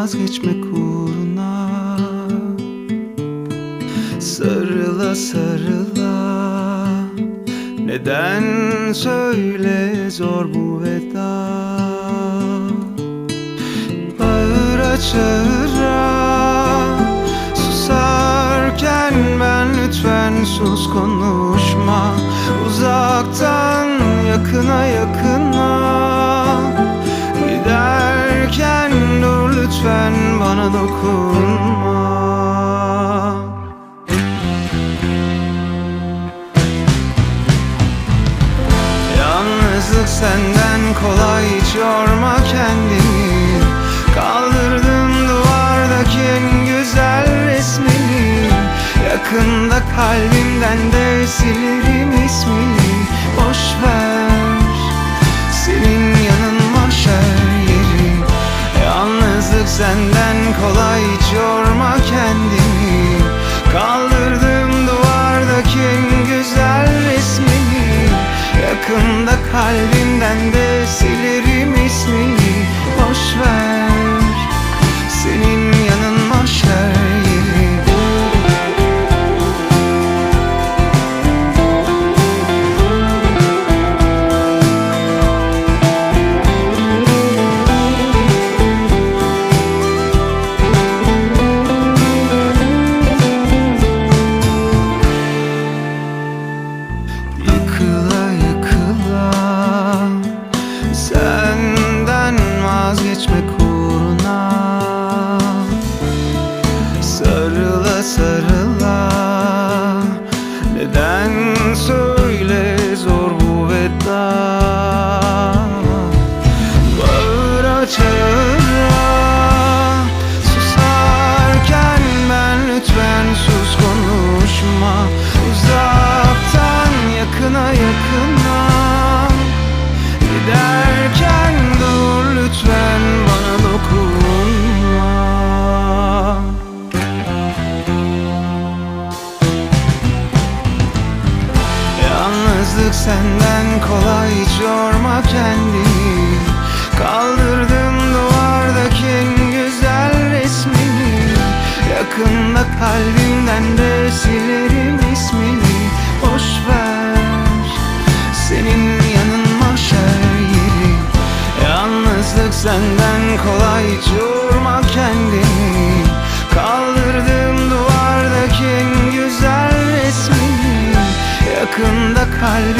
vazgeçmek uğruna. Sarıla sarıla. Neden söyle zor bu veda? Bağıra çağıra. Susarken ben lütfen sus konuşma. Uzaktan yakına yakına dokunma. Yalnızlık senden kolay hiç yorma kendini. Kaldırdım duvardaki en güzel resmini. Yakında kalbimden de silerim ismini. Boş ver senin senden kolay hiç yorma kendini Kaldırdım duvardaki en güzel resmini Yakında kalbimden de silerim ismini. Boş vazgeçmek uğruna. Sarıla sarıla. Neden söyle zor bu veda? Bağıra çağıra. Susarken ben lütfen sus konuşma. Uzaktan yakına yakına Senden kolay yorma kendini. Kaldırdım duvardaki güzel resmini. Yakında kalbimden de silerim ismini. Boşver senin yanın mahşer yeri Yalnızlık senden kolay yorma kendini. Kaldırdım duvardaki güzel resmini. Yakında kalbimden